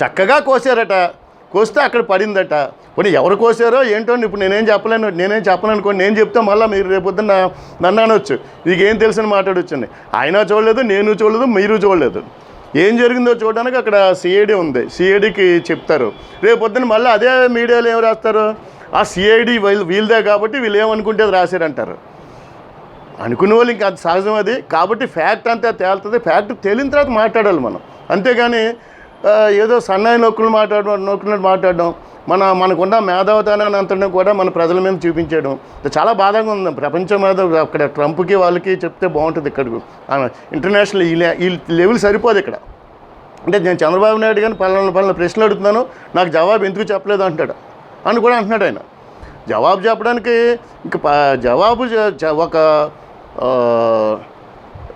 చక్కగా కోసారట. కోస్తే అక్కడ పడిందట. పోనీ ఎవరు కోసారో ఏంటో ఇప్పుడు నేనేం చెప్పలేను నేనేం చెప్పలేను అనుకోండి నేను చెప్తే మళ్ళీ మీరు రేపొద్దున నన్ను అనొచ్చు. నీకేం తెలిసిన మాట్లాడొచ్చండి ఆయన చూడలేదు నేను చూడలేదు మీరు చూడలేదు. ఏం జరిగిందో చూడడానికి అక్కడ సిఐడి ఉంది. సిఐడికి చెప్తారు. రేపొద్దున మళ్ళీ అదే మీడియాలో ఏం రాస్తారు? ఆ సిఐడి వీళ్ళు వీళ్ళదే కాబట్టి వీళ్ళు ఏమనుకుంటే అది రాశారంటారు. అనుకునే వాళ్ళు ఇంకా అది సహజం అది. కాబట్టి ఫ్యాక్ట్ అంతా తేలుతుంది. ఫ్యాక్ట్ తేలిన తర్వాత మాట్లాడాలి మనం. అంతేగాని ఏదో సన్నాయి నొక్కులు మాట్లాడడం నొక్కులు మాట్లాడడం మన మనకున్న మేధావతానాన్ని అంతటా కూడా మన ప్రజల మీద చూపించడం చాలా బాధగా ఉంది. ప్రపంచం మీద అక్కడ ట్రంప్కి వాళ్ళకి చెప్తే బాగుంటుంది ఇక్కడ ఇంటర్నేషనల్ ఈ లెవెల్ సరిపోదు ఇక్కడ. అంటే నేను చంద్రబాబు నాయుడు గారిని పలానా పలానా ప్రశ్నలు అడుగుతున్నాను నాకు జవాబు ఎందుకు చెప్పలేదు అంటాడు. అని కూడా అంటున్నాడు ఆయన. జవాబు చెప్పడానికి ఇంక జవాబు ఒక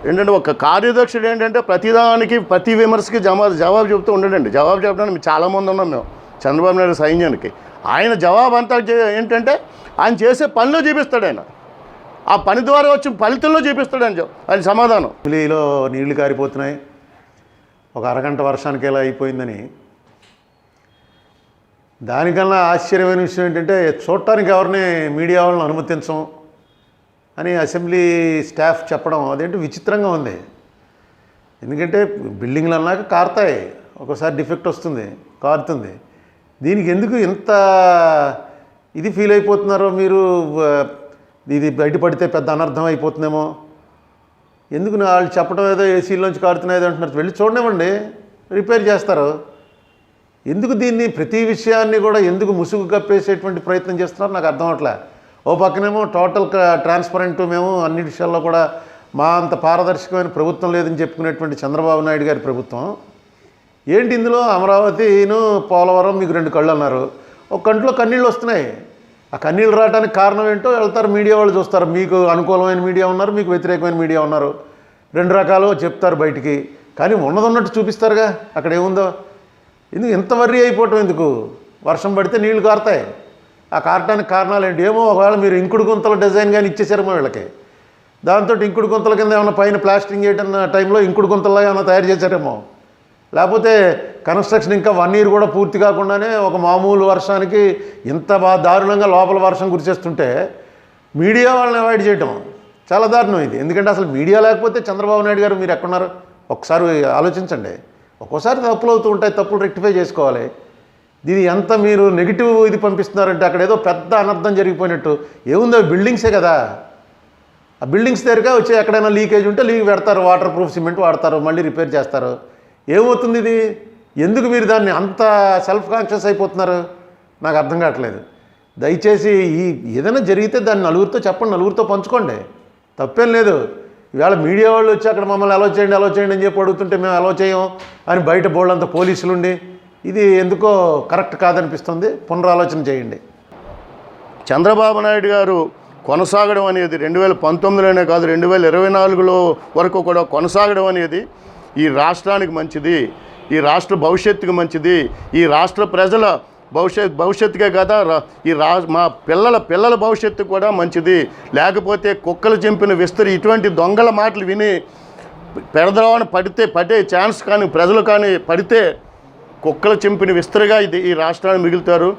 ఏంటంటే ఒక కార్యదక్షుడు ఏంటంటే ప్రతిదానికి ప్రతి విమర్శకి జవాబు జవాబు చెబుతూ ఉండడండి. జవాబు చెప్పడానికి మేము చాలామంది ఉన్నాం మేము. చంద్రబాబు నాయుడు సైన్యానికి. ఆయన జవాబు అంతా చే- ఏంటంటే ఆయన చేసే పనిలో చూపిస్తాడు ఆయన. ఆ పని ద్వారా వచ్చి ఫలితంలో చూపిస్తాడు ఆయన ఆయన సమాధానం. అసెంబ్లీలో నీళ్ళు కారిపోతున్నాయి. ఒక అరగంట వర్షానికి ఎలా అయిపోయిందని. దానికన్నా ఆశ్చర్యమైన విషయం ఏంటంటే చూడటానికి ఎవరిని మీడియా వాళ్ళని అనుమతించం. అని అసెంబ్లీ స్టాఫ్ చెప్పడం అదేంటి విచిత్రంగా ఉంది. ఎందుకంటే బిల్డింగ్లు అన్నాక కారుతాయి. ఒకసారి డిఫెక్ట్ వస్తుంది కారుతుంది. దీనికి ఎందుకు ఇంత ఇది ఫీల్ అయిపోతున్నారో మీరు ఇది బయటపడితే పెద్ద అనర్థం అయిపోతుందేమో. ఎందుకు నా వాళ్ళు చెప్పడం ఏదో ఏసీలోంచి కారుతున్నాయో అంటున్నారు. వెళ్ళి చూడనివ్వండి రిపేర్ చేస్తారు. ఎందుకు దీన్ని ప్రతి విషయాన్ని కూడా ఎందుకు ముసుగు కప్పేసేటువంటి ప్రయత్నం చేస్తున్నారో నాకు అర్థం అవట్లే. ఓ పక్కనేమో టోటల్ ట్రాన్స్పరెంట్ మేము అన్ని విషయాల్లో కూడా మా అంత పారదర్శకమైన ప్రభుత్వం లేదని చెప్పుకునేటువంటి చంద్రబాబు నాయుడు గారి ప్రభుత్వం. ఏంటి ఇందులో అమరావతిను పోలవరం మీకు రెండు కళ్ళు అన్నారు. ఒక కంట్లో కన్నీళ్ళు వస్తున్నాయి. ఆ కన్నీళ్ళు రావడానికి కారణం ఏంటో వెళ్తారు మీడియా వాళ్ళు చూస్తారు. మీకు అనుకూలమైన మీడియా ఉన్నారు మీకు వ్యతిరేకమైన మీడియా ఉన్నారు. రెండు రకాలు చెప్తారు బయటికి. కానీ ఉన్నది ఉన్నట్టు చూపిస్తారుగా. అక్కడ ఏముందో? ఎందుకు ఇంత వర్రీ అయిపోవటం ఎందుకు? వర్షం పడితే నీళ్ళు కారుతాయి. ఆ కారటానికి కారణాలు ఏంటి? ఏమో ఒకవేళ మీరు ఇంకుడు గుంతల డిజైన్ కానీ ఇచ్చేసారేమో వీళ్ళకి. దాంతో ఇంకుడు గుంతల కింద ఏమైనా పైన ప్లాస్టింగ్ చేయటం టైంలో ఇంకుడు గుంతల్లో ఏమైనా తయారు చేశారేమో. లేకపోతే కన్స్ట్రక్షన్ ఇంకా వన్ ఇయర్ కూడా పూర్తి కాకుండానే ఒక మామూలు వర్షానికి ఇంత బాగా దారుణంగా లోపల వర్షం కురిచేస్తుంటే మీడియా వాళ్ళని అవాయిడ్ చేయటం చాలా దారుణం ఇది. ఎందుకంటే అసలు మీడియా లేకపోతే చంద్రబాబు నాయుడు గారు మీరు ఎక్కడున్నారు? ఒకసారి ఆలోచించండి. ఒక్కోసారి తప్పులు అవుతూ ఉంటాయి తప్పులు రెక్టిఫై చేసుకోవాలి. దీని ఎంత మీరు నెగిటివ్ ఇది పంపిస్తున్నారంటే అక్కడ ఏదో పెద్ద అనర్థం జరిగిపోయినట్టు. ఏముందో బిల్డింగ్సే కదా. ఆ బిల్డింగ్స్ దగ్గరగా వచ్చి ఎక్కడైనా లీకేజ్ ఉంటే లీక్ పెడతారు వాటర్ ప్రూఫ్ సిమెంట్ వాడతారు మళ్ళీ రిపేర్ చేస్తారు. ఏమవుతుంది ఇది? ఎందుకు మీరు దాన్ని అంత సెల్ఫ్ కాన్షియస్ అయిపోతున్నారు? నాకు అర్థం కావట్లేదు. దయచేసి ఈ ఏదైనా జరిగితే దాన్ని నలుగురితో చెప్పండి నలుగురితో పంచుకోండి. తప్పేం లేదు. ఇవాళ మీడియా వాళ్ళు వచ్చి అక్కడ మమ్మల్ని అలో చేయండి అలో చేయండి అని చెప్పి అడుగుతుంటే మేము అలో చేయం అని బయట బోళ్ళంత పోలీసులు ఉండి ఇది ఎందుకో కరెక్ట్ కాదనిపిస్తుంది. పునరాలోచన చేయండి. చంద్రబాబు నాయుడు గారు కొనసాగడం అనేది రెండు వేల పంతొమ్మిదిలోనే కాదు రెండు వేల ఇరవై నాలుగులో వరకు కూడా కొనసాగడం అనేది ఈ రాష్ట్రానికి మంచిది ఈ రాష్ట్ర భవిష్యత్తుకు మంచిది ఈ రాష్ట్ర ప్రజల భవిష్యత్ భవిష్యత్తుకే కదా రా- ఈ రా మా పిల్లల పిల్లల భవిష్యత్తు కూడా మంచిది. లేకపోతే కుక్కలు చెంపిన విస్తరి ఇటువంటి దొంగల మాటలు విని పెడద్రోవన పడితే పడే ఛాన్స్ కానీ ప్రజలు కానీ పడితే కుక్కలు చెంపిన విస్తరిగా ఇది ఈ రాష్ట్రాన్ని మిగులుతారు.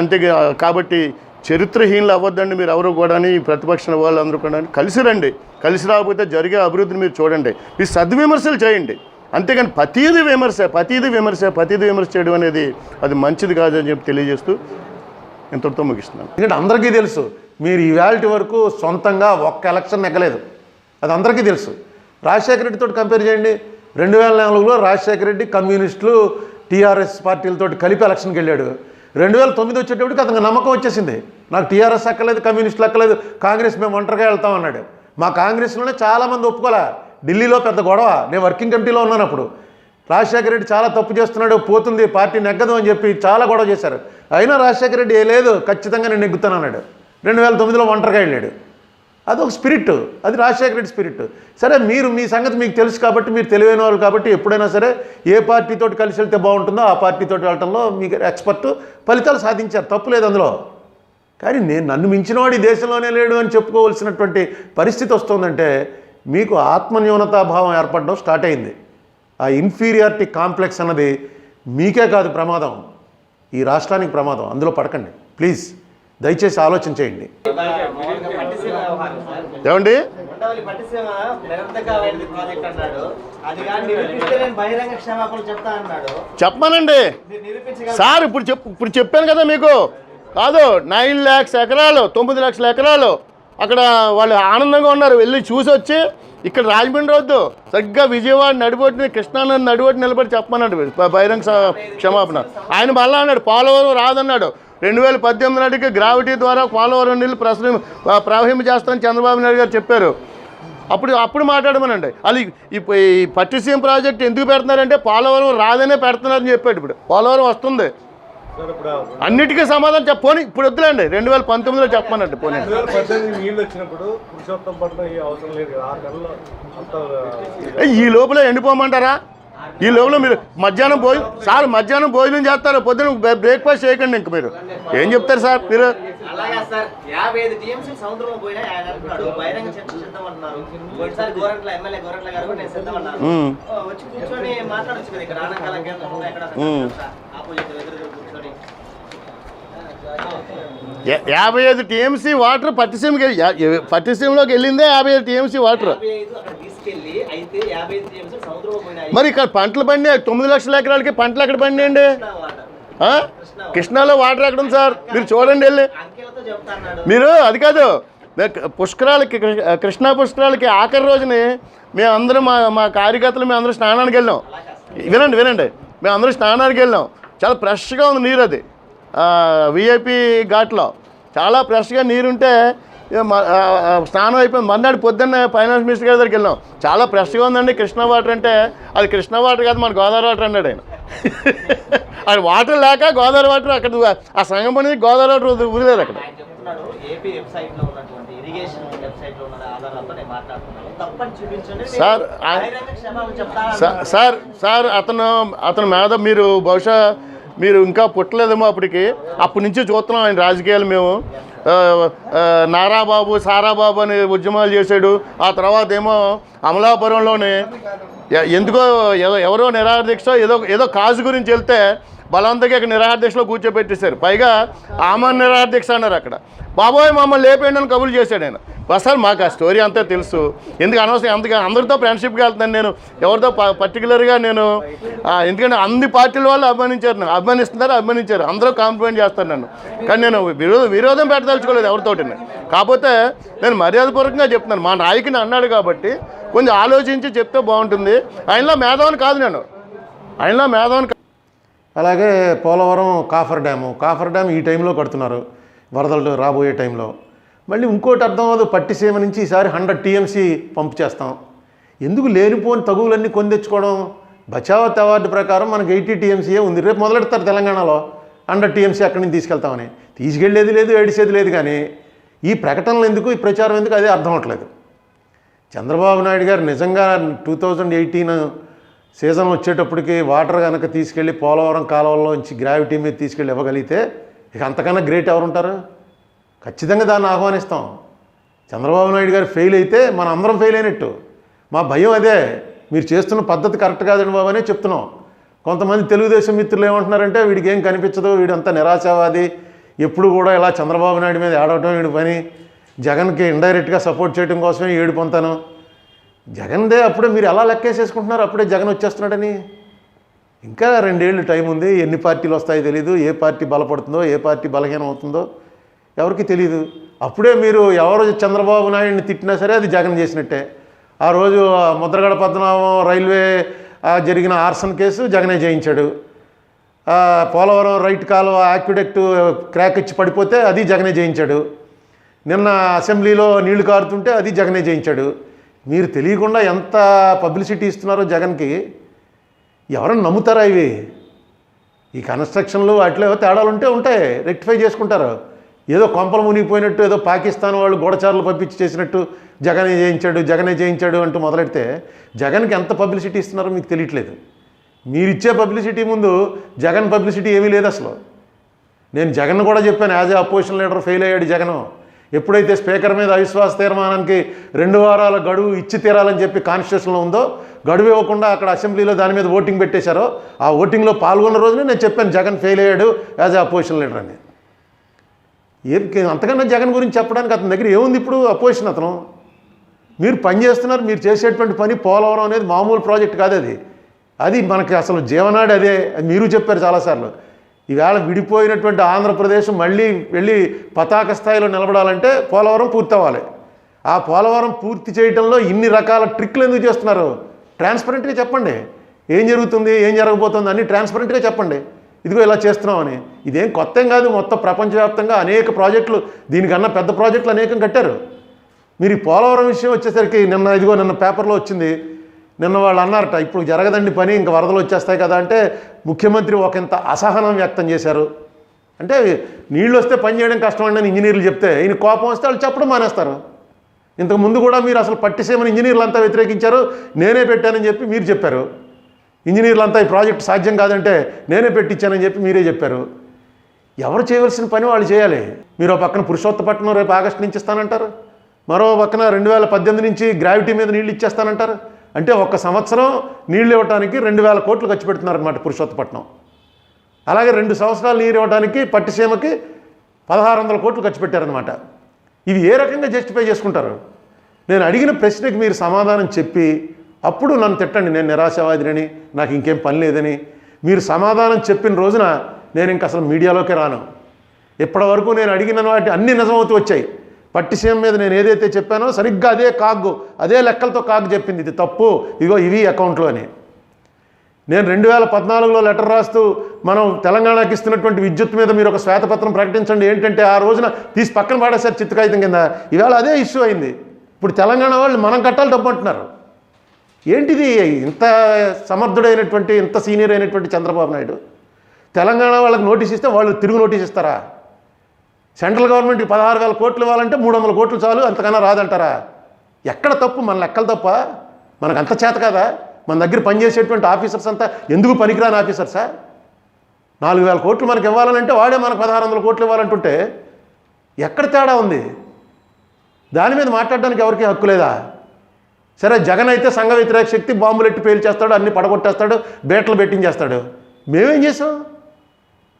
అంతే కాబట్టి చరిత్రహీనులు అవ్వద్దండి మీరు ఎవరు కూడా ఈ ప్రతిపక్ష వాళ్ళందరూ కూడా కలిసి రండి. కలిసి రాకపోతే జరిగే అభివృద్ధిని మీరు చూడండి. మీరు సద్విమర్శలు చేయండి. అంతేగాని ప్రతీది విమర్శ ప్రతీది విమర్శ ప్రతీది విమర్శ చేయడం అనేది అది మంచిది కాదని చెప్పి తెలియజేస్తూ ఇంతటితో ముగిస్తున్నాను. ఎందుకంటే అందరికీ తెలుసు మీరు ఈవేళ వరకు సొంతంగా ఒక్క ఎలక్షన్ నెగ్గలేదు. అది అందరికీ తెలుసు. రాజశేఖర రెడ్డితో కంపేర్ చేయండి. రెండు వేల నాలుగులో రాజశేఖర రెడ్డి కమ్యూనిస్టులు టీఆర్ఎస్ పార్టీలతో కలిపి ఎలక్షన్కి వెళ్ళాడు. రెండు వేల తొమ్మిది వచ్చేటప్పటికి అతనికి నమ్మకం వచ్చేసింది. నాకు టీఆర్ఎస్ అక్కర్లేదు కమ్యూనిస్టులు అక్కలేదు కాంగ్రెస్ మేము ఒంటరిగా వెళ్తాం అన్నాడు. మా కాంగ్రెస్లోనే చాలామంది ఒప్పుకోలే. ఢిల్లీలో పెద్ద గొడవ. నేను వర్కింగ్ కమిటీలో ఉన్నాను అప్పుడు. రాజశేఖర రెడ్డి చాలా తప్పు చేస్తున్నాడు పోతుంది పార్టీ నెగ్గదు అని చెప్పి చాలా గొడవ చేశారు. అయినా రాజశేఖర రెడ్డి ఏ లేదు ఖచ్చితంగా నేను నెగ్గుతాను అన్నాడు. రెండు వేల తొమ్మిదిలో ఒంటరిగా వెళ్ళాడు. అదొక స్పిరిట్. అది రాజశేఖర రెడ్డి స్పిరిట్. సరే మీరు మీ సంగతి మీకు తెలుసు కాబట్టి మీరు తెలివైన వాళ్ళు కాబట్టి ఎప్పుడైనా సరే ఏ పార్టీతో కలిసి వెళ్తే బాగుంటుందో ఆ పార్టీతో వెళ్ళటంలో మీకు ఎక్స్పర్ట్ ఫలితాలు సాధించారు. తప్పు లేదు అందులో. కానీ నేను నన్ను మించినవాడు ఈ దేశంలోనే లేడు అని చెప్పుకోవాల్సినటువంటి పరిస్థితి వస్తుందంటే మీకు ఆత్మన్యూనతాభావం ఏర్పడడం స్టార్ట్ అయింది. ఆ ఇన్ఫీరియారిటీ కాంప్లెక్స్ అన్నది మీకే కాదు ప్రమాదం. ఈ రాష్ట్రానికి ప్రమాదం. అందులో పడకండి. ప్లీజ్. దయచేసి ఆలోచన చేయండి మామూలుగా పట్టిసీమ వ్యవహారం సార్. ఏమండి? చెప్పమనండి. సార్ ఇప్పుడు చెప్పు ఇప్పుడు చెప్పాను కదా మీకు. కాదు నైన్ ల్యాక్స్ ఎకరాలు తొమ్మిది లక్షల ఎకరాలు. అక్కడ వాళ్ళు ఆనందంగా ఉన్నారు. వెళ్ళి చూసి వచ్చి ఇక్కడ రాజమండ్రి వద్దు సరిగ్గా విజయవాడ నడిబొట్టిన కృష్ణానది నడిబొట్టి నిలబడి చెప్పమన్నాడు. బహిరంగ క్షమాపణ. ఆయన మళ్ళా అన్నాడు పోలవరం రాదన్నాడు. రెండు వేల పద్దెనిమిది నాటికి గ్రావిటీ ద్వారా పోలవరం నీళ్ళు ప్రసరి ప్రవహింపజేస్తామని చంద్రబాబు నాయుడు గారు చెప్పారు. అప్పుడు అప్పుడు మాట్లాడమనండి. అది ఈ పట్టిసీమ ప్రాజెక్ట్ ఎందుకు పెడుతున్నారంటే పోలవరం రాదనే పెడుతున్నారని చెప్పాడు ఇప్పుడు. పోలవరం వస్తుంది. అన్నిటికీ సమాధానం చెప్ప పోనీ ఇప్పుడు వద్దులేండి. రెండు వేల పంతొమ్మిదిలో చెప్పమనండి పోనీ. ఈ లోపల ఎండిపోమంటారా? ఈ లోపల మీరు మధ్యాహ్నం భోజనం సార్ మధ్యాహ్నం భోజనం చేస్తారు? పొద్దున బ్రే- బ్రేక్ఫాస్ట్ చేయకండి ఇంక మీరు. ఏం చెప్తారు సార్ మీరు? యాభై ఐదు టీఎంసీ వాటర్ పట్టిసీమకి పట్టిసీమలోకి వెళ్ళిందే యాభై ఐదు టీఎంసీ వాటర్. మరి ఇక్కడ పంటలు పండి తొమ్మిది లక్షల ఎకరాలకి పంటలు ఎక్కడ పండియండి? కృష్ణాలో వాటర్ ఎక్కడ ఉంది సార్? మీరు చూడండి వెళ్ళి. మీరు అది కాదు. పుష్కరాలకి కృష్ణా పుష్కరాలకి ఆఖరి రోజుని మేము అందరం మా మా కార్యకర్తలు మేము అందరం స్నానానికి వెళ్ళాం వినండి వినండి. మేము అందరం స్నానానికి వెళ్ళాం చాలా ఫ్రెష్గా ఉంది నీరు అది. విఐపి ఘాట్లో. చాలా ఫ్రెష్గా నీరు ఉంటే ఇక మ- ఆ, ఆ, స్నానం అయిపోయింది. మర్నాడు పొద్దున్న ఫైనాన్స్ మినిస్టర్ గారి దగ్గరికి వెళ్ళాం. చాలా ఫ్రెష్గా ఉందండి కృష్ణా వాటర్ అంటే. అది కృష్ణా వాటర్ కాదు మన గోదావరి వాటర్ అన్నాడు ఆయన. అది వాటర్ లేక గోదావరి వాటర్ అక్కడ ఆ సంగం పని గోదావరి వాటర్ వదిలి- వదిలేరు అక్కడ. సార్. సార్ సార్ అతను అతను మీద మీరు బహుశా మీరు ఇంకా పుట్టలేదేమో అప్పటికి. అప్పటి నుంచి చూస్తున్నాం ఆయన రాజకీయాలు మేము. నారాబాబు సారాబాబు అని ఉద్యమాలు చేశాడు. ఆ తర్వాత ఏమో అమలాపురంలోనే ఎందుకో ఎవరో నిరాహార ఏదో ఏదో కాజు గురించి వెళ్తే బలవంతంగా ఇక్కడ నిరాహార దీక్షలో కూర్చోబెట్టేశారు. పైగా ఆమె నిరాహార దీక్ష అన్నారు అక్కడ. బాబోయ్ మమ్మల్ని లేపేయండి అని కబులు చేశాడు ఆయన. సార్ మాకు ఆ స్టోరీ అంతా తెలుసు. ఎందుకు అనవసరం అందుకే అందరితో ఫ్రెండ్షిప్గా వెళ్తున్నాను నేను. ఎవరితో పర్టికులర్గా నేను ఎందుకంటే అన్ని పార్టీల వాళ్ళు అభిమానించారు నన్ను. అభిమానిస్తున్నారు అభిమానించారు. అందరూ కాంప్లిమెంట్ చేస్తారు నన్ను. కానీ నేను విరోధం విరోధం పెట్టదలుచుకోలేదు ఎవరితోటి కాకపోతే నేను మర్యాదపూర్వకంగా చెప్తున్నాను. మా నాయకుని అన్నాడు కాబట్టి కొంచెం ఆలోచించి చెప్తే బాగుంటుంది. ఆయనలో మేధావని కాదు నేను ఆయనలో మేధావని కాదు. అలాగే Polavaram coffer dam coffer dam ఈ టైంలో కడుతున్నారు. వరదలు రాబోయే టైంలో. మళ్ళీ ఇంకోటి అర్థం అవ్వదు పట్టిసీమ నుంచి ఈసారి హండ్రెడ్ టీఎంసీ పంపు చేస్తాం. ఎందుకు లేనిపోని తగువులన్నీ కొని తెచ్చుకోవడం? బచావత్ అవార్డు ప్రకారం మనకి ఎయిటీ టీఎంసీయే ఉంది. రేపు మొదలెడతారు తెలంగాణలో హండ్రెడ్ టీఎంసీ అక్కడి నుంచి తీసుకెళ్తామని. తీసుకెళ్ళేది లేదు ఏడిసేది లేదు కానీ ఈ ప్రకటనలు ఎందుకు ఈ ప్రచారం ఎందుకు అదే అర్థం అవట్లేదు. చంద్రబాబు నాయుడు గారు నిజంగా టూ థౌజండ్ ఎయిటీన్ సీజన్ వచ్చేటప్పటికి వాటర్ కనుక తీసుకెళ్ళి పోలవరం కాలువలోంచి గ్రావిటీ మీద తీసుకెళ్ళి ఇవ్వగలిగితే ఇక అంతకన్నా గ్రేట్ ఎవరుంటారు? ఖచ్చితంగా దాన్ని ఆహ్వానిస్తాం. చంద్రబాబు నాయుడు గారు ఫెయిల్ అయితే మన అందరం ఫెయిల్ అయినట్టు. మా భయం అదే. మీరు చేస్తున్న పద్ధతి కరెక్ట్ కాదండి బాబు అనే చెప్తున్నాం. కొంతమంది తెలుగుదేశం మిత్రులు ఏమంటున్నారంటే వీడికి ఏం కనిపించదు వీడంతా నిరాశావాది. ఎప్పుడు కూడా ఇలా చంద్రబాబు నాయుడు మీద ఏడవటం వీడి పని. జగన్కి ఇండైరెక్ట్గా సపోర్ట్ చేయడం కోసమే ఏడు జగన్దే అప్పుడే మీరు ఎలా లెక్కేసేసుకుంటున్నారు? అప్పుడే జగన్ వచ్చేస్తున్నాడని. ఇంకా రెండేళ్ళు టైం ఉంది. ఎన్ని పార్టీలు వస్తాయో తెలియదు ఏ పార్టీ బలపడుతుందో ఏ పార్టీ బలహీనం అవుతుందో ఎవరికి తెలియదు అప్పుడే మీరు ఎవరు చంద్రబాబు నాయుడిని తిట్టినా సరే అది జగన్ చేసినట్టే. ఆ రోజు ముద్రగడ పద్మనాభం రైల్వే జరిగిన ఆర్సన్ కేసు జగనే జయించాడు. పోలవరం రైట్ కాలువ ఆక్విడెక్ట్ క్రాక్ ఇచ్చి పడిపోతే అది జగనే జయించాడు. నిన్న అసెంబ్లీలో నీళ్ళు కారుతుంటే అది జగనే జయించాడు. మీరు తెలియకుండా ఎంత పబ్లిసిటీ ఇస్తున్నారో జగన్కి ఎవరన్నా నమ్ముతారా ఇవి? ఈ కన్స్ట్రక్షన్లు వాటిలో తేడాలు ఉంటే ఉంటాయి రెక్టిఫై చేసుకుంటారు. ఏదో కొంపలు మునిగిపోయినట్టు ఏదో పాకిస్తాన్ వాళ్ళు గోడచారులు పంపించి చేసినట్టు జగనే చేయించాడు జగనే చేయించాడు అంటూ మొదలెడితే జగన్కి ఎంత పబ్లిసిటీ ఇస్తున్నారో మీకు తెలియట్లేదు. మీరు ఇచ్చే పబ్లిసిటీ ముందు జగన్ పబ్లిసిటీ ఏమీ లేదు అసలు. నేను జగన్ కూడా చెప్పాను as a opposition leader fail అయ్యాడు జగన్. ఎప్పుడైతే స్పీకర్ మీద అవిశ్వాస తీర్మానానికి రెండు వారాల గడువు ఇచ్చి తీరాలని చెప్పి కాన్స్టిట్యూషన్లో ఉందో గడువు ఇవ్వకుండా అక్కడ అసెంబ్లీలో దాని మీద ఓటింగ్ పెట్టేశారో ఆ ఓటింగ్లో పాల్గొన్న రోజునే నేను చెప్పాను జగన్ ఫెయిల్ అయ్యాడు యాజ్ అపోజిషన్ లీడర్ అని. ఏం అంతకన్నా జగన్ గురించి చెప్పడానికి అతని దగ్గర ఏముంది ఇప్పుడు అపోజిషన్ అతను? మీరు పని చేస్తున్నారు మీరు చేసేటువంటి పని పోలవరం అనేది మామూలు ప్రాజెక్ట్ కాదు అది. అది మనకి అసలు జీవనాడి అదే అది మీరు చెప్పారు చాలాసార్లు. ఈవేళ విడిపోయినటువంటి ఆంధ్రప్రదేశ్ మళ్ళీ వెళ్ళి పతాక స్థాయిలో నిలబడాలంటే పోలవరం పూర్తవ్వాలి. ఆ పోలవరం పూర్తి చేయడంలో ఇన్ని రకాల ట్రిక్లు ఎందుకు చేస్తున్నారు? ట్రాన్స్పరెంట్గా చెప్పండి. ఏం జరుగుతుంది? ఏం జరగబోతుంది? అన్ని ట్రాన్స్పరెంట్గా చెప్పండి. ఇదిగో ఇలా చేస్తున్నామని. ఇదేం కొత్త కాదు. మొత్తం ప్రపంచవ్యాప్తంగా అనేక ప్రాజెక్టులు దీనికన్నా పెద్ద ప్రాజెక్టులు అనేకం కట్టారు. మీరు ఈ పోలవరం విషయం వచ్చేసరికి నిన్న ఇదిగో నిన్న పేపర్లో వచ్చింది. నిన్న వాళ్ళు అన్నారట ఇప్పుడు జరగదండి పని ఇంకా వరదలు వచ్చేస్తాయి కదా అంటే ముఖ్యమంత్రి ఒకంత అసహనం వ్యక్తం చేశారు. అంటే నీళ్ళు వస్తే పని చేయడం కష్టం అని ఇంజనీర్లు చెప్తే ఈయన కోపం వస్తే వాళ్ళు చెప్పడం మానేస్తారు. ఇంతకు ముందు కూడా మీరు అసలు పట్టిసేమని ఇంజనీర్లు అంతా వ్యతిరేకించారు నేనే పెట్టానని చెప్పి మీరు చెప్పారు. ఇంజనీర్లు అంతా ఈ ప్రాజెక్ట్ సాధ్యం కాదంటే నేనే పెట్టించానని చెప్పి మీరే చెప్పారు. ఎవరు చేయవలసిన పని వాళ్ళు చేయాలి? మీరు ఒక పక్కన పురుషోత్తపట్నం రేపు ఆగస్టు నుంచి ఇస్తానంటారు. మరో పక్కన రెండు వేల పద్దెనిమిది నుంచి గ్రావిటీ మీద నీళ్ళు ఇచ్చేస్తానంటారు. అంటే ఒక్క సంవత్సరం నీళ్ళు ఇవ్వడానికి రెండు వేల కోట్లు ఖర్చు పెడుతున్నారనమాట పురుషోత్తపట్నం. అలాగే రెండు సంవత్సరాలు నీరు ఇవ్వడానికి పట్టిసీమకి పదహారు వందల కోట్లు ఖర్చు పెట్టారనమాట ఇవి ఏ రకంగా జస్టిఫై చేసుకుంటారు? నేను అడిగిన ప్రశ్నకి మీరు సమాధానం చెప్పి అప్పుడు నన్ను తిట్టండి. నేను నిరాశవాదినని నాకు ఇంకేం పని లేదని. మీరు సమాధానం చెప్పిన రోజున నేను ఇంక అసలు మీడియాలోకి రాను. ఇప్పటివరకు నేను అడిగిన వాటి అన్ని నిజమవుతూ వచ్చాయి. పట్టిసీమ మీద నేను ఏదైతే చెప్పానో సరిగ్గా అదే కాగు అదే లెక్కలతో కాగు చెప్పింది. ఇది తప్పు. ఇగో ఇవి అకౌంట్లో అని నేను రెండు వేల పద్నాలుగులో లెటర్ రాస్తూ మనం తెలంగాణకి ఇస్తున్నటువంటి విద్యుత్ మీద మీరు ఒక శ్వేతపత్రం ప్రకటించండి. ఏంటంటే ఆ రోజున తీసి పక్కన పాడేశారు చిత్తకాగితం కింద. ఈవేళ అదే ఇష్యూ అయింది. ఇప్పుడు తెలంగాణ వాళ్ళు మనం కట్టాలి డబ్బు అంటున్నారు. ఏంటిది? ఇంత సమర్థుడైనటువంటి ఇంత సీనియర్ అయినటువంటి చంద్రబాబు నాయుడు? తెలంగాణ వాళ్ళకి నోటీస్ ఇస్తే వాళ్ళు తిరుగు నోటీస్ ఇస్తారా? సెంట్రల్ గవర్నమెంట్కి పదహారు వేల కోట్లు ఇవ్వాలంటే మూడు వందల కోట్లు చాలు అంతకన్నా రాదంటారా? ఎక్కడ తప్పు? మన లెక్కలు తప్ప? మనకు అంత చేత కదా? మన దగ్గర పనిచేసేటువంటి ఆఫీసర్స్ అంతా ఎందుకు పనికిరాని ఆఫీసర్సా? నాలుగు వేల కోట్లు మనకి ఇవ్వాలంటే వాడే మనకు పదహారు వందల కోట్లు ఇవ్వాలంటుంటే ఎక్కడ తేడా ఉంది? దాని మీద మాట్లాడడానికి ఎవరికి హక్కు లేదా? సరే జగన్ అయితే సంఘ వ్యతిరేక శక్తి బాంబులు ఎట్టి పేల్చేస్తాడు అన్ని పడగొట్టేస్తాడు బేటలు బెట్టించేస్తాడు. మేమేం చేసాం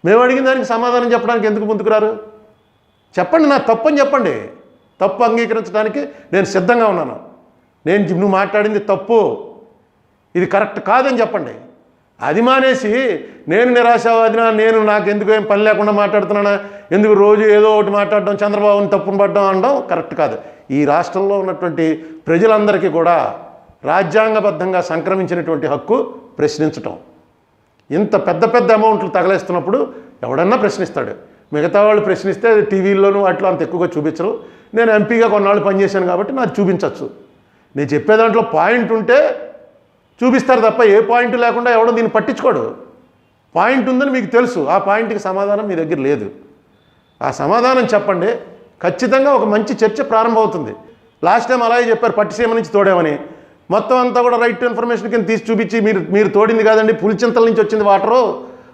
మేము అడిగిన దానికి సమాధానం చెప్పడానికి ఎందుకు ముందుకు రారు? చెప్పండి నా తప్పు అని చెప్పండి. తప్పు అంగీకరించడానికి నేను సిద్ధంగా ఉన్నాను. నేను నువ్వు మాట్లాడింది తప్పు. ఇది కరెక్ట్ కాదని చెప్పండి. అది మానేసి నేను నిరాశావాదినా నేను నాకు ఎందుకు ఏం పని లేకుండా మాట్లాడుతున్నానా ఎందుకు రోజు ఏదో ఒకటి మాట్లాడడం చంద్రబాబుని తప్పును పడడం అనడం కరెక్ట్ కాదు. ఈ రాష్ట్రంలో ఉన్నటువంటి ప్రజలందరికీ కూడా రాజ్యాంగబద్ధంగా సంక్రమించినటువంటి హక్కు ప్రశ్నించటం. ఇంత పెద్ద పెద్ద అమౌంట్లు తగలేస్తున్నప్పుడు ఎవడన్నా ప్రశ్నిస్తాడు. మిగతా వాళ్ళు ప్రశ్నిస్తే టీవీల్లోనూ అట్లా అంత ఎక్కువగా చూపించరు. నేను ఎంపీగా కొన్నాళ్ళు పనిచేశాను కాబట్టి నాకు చూపించవచ్చు నేను చెప్పే దాంట్లో పాయింట్ ఉంటే చూపిస్తారు తప్ప ఏ పాయింట్ లేకుండా ఎవడో దీన్ని పట్టించుకోడు. పాయింట్ ఉందని మీకు తెలుసు. ఆ పాయింట్కి సమాధానం మీ దగ్గర లేదు. ఆ సమాధానం చెప్పండి. ఖచ్చితంగా ఒక మంచి చర్చ ప్రారంభమవుతుంది. లాస్ట్ టైం అలాగే చెప్పారు పట్టిసీమ నుంచి తోడామని. మొత్తం అంతా కూడా రైట్ ఇన్ఫర్మేషన్ కింద తీసి చూపించి మీరు మీరు తోడింది కాదండి పులిచింతల నుంచి వచ్చింది వాటరు.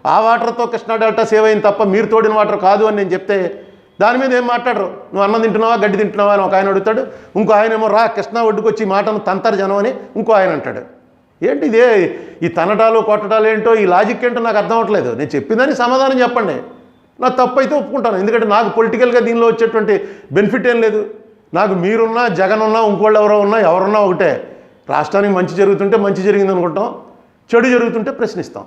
ఆ వాటర్తో కృష్ణా డెల్టా సేవ్ అయింది తప్ప మీరు తోడిన వాటర్ కాదు అని నేను చెప్తే దాని మీద ఏం మాట్లాడరు? నువ్వు అన్నం తింటున్నావా గడ్డి తింటున్నావా అని ఒక ఆయన అడుగుతాడు. ఇంకో ఆయన ఏమో రా కృష్ణా ఒడ్డుకు వచ్చి ఈ మాటను తంతరు జనం అని ఇంకో ఆయన అంటాడు. ఏంటి ఇదే? ఈ తనటాలు కొట్టడాలు ఏంటో ఈ లాజిక్ ఏంటో నాకు అర్థం అవ్వట్లేదు నేను చెప్పిందని సమాధానం చెప్పండి. నా తప్పు అయితే ఒప్పుకుంటాను. ఎందుకంటే నాకు పొలిటికల్గా దీనిలో వచ్చేటువంటి బెనిఫిట్ ఏం లేదు. నాకు మీరున్నా జగన్ ఉన్నా ఇంకోళ్ళు ఎవరో ఉన్నా ఎవరున్నా ఒకటే. రాష్ట్రానికి మంచి జరుగుతుంటే మంచి జరిగింది అనుకుంటాం చెడు జరుగుతుంటే ప్రశ్నిస్తాం.